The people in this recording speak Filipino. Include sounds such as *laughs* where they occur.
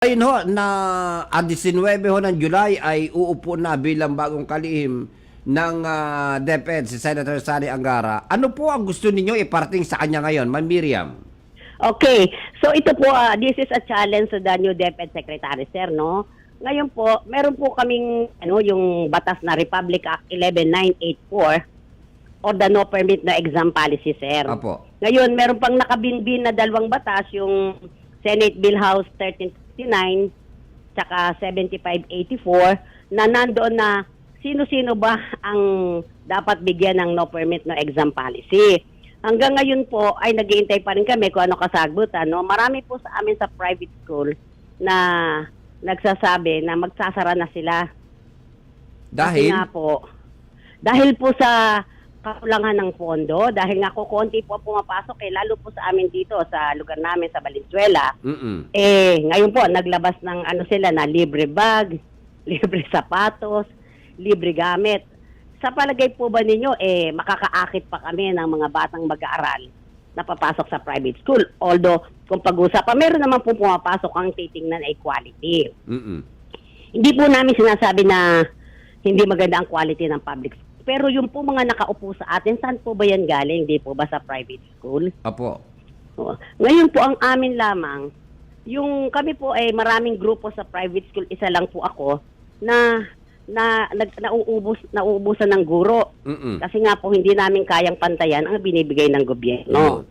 Ayun ho, na ang 19 ho ng July ay uupo na bilang bagong kalihim ng ah, DepEd si Senator Sani Angara. Ano po ang gusto ninyo iparating sa kanya ngayon, Ma'am Miriam? Okay. So ito po, ah, this is a challenge to the new DepEd Secretary, sir, no? Ngayon po, meron po kaming ano, yung batas na Republic Act 11984 or the no permit na exam policy, sir. Apo. Ngayon, meron pang nakabinbin na dalawang batas, yung Senate Bill House 1369 tsaka 7584 na nandoon na sino-sino ba ang dapat bigyan ng no permit no exam policy. Hanggang ngayon po ay naghihintay pa rin kami kung ano kasagutan. No? Marami po sa amin sa private school na nagsasabi na magsasara na sila. Kasi Dahil? nga po, dahil po sa kakulangan ng pondo, dahil nga kukunti po ang pumapasok, eh, lalo po sa amin dito, sa lugar namin sa Valenzuela, Mm-mm. eh, ngayon po, naglabas ng ano sila na libre bag, *laughs* libre sapatos, libre gamit. Sa palagay po ba ninyo, eh, makakaakit pa kami ng mga batang mag-aaral na papasok sa private school. Although, kung pag-usapan, meron naman po pumapasok ang titingnan ay quality. Mm-mm. Hindi po namin sinasabi na hindi maganda ang quality ng public school. Pero yung po mga nakaupo sa atin, saan po ba yan galing? Hindi po ba sa private school? Apo. Oo. Ngayon po ang amin lamang, yung kami po ay maraming grupo sa private school, isa lang po ako, na na nag, nauubos nauubusan ng guro Mm-mm. kasi nga po hindi namin kayang pantayan ang binibigay ng gobyerno. No.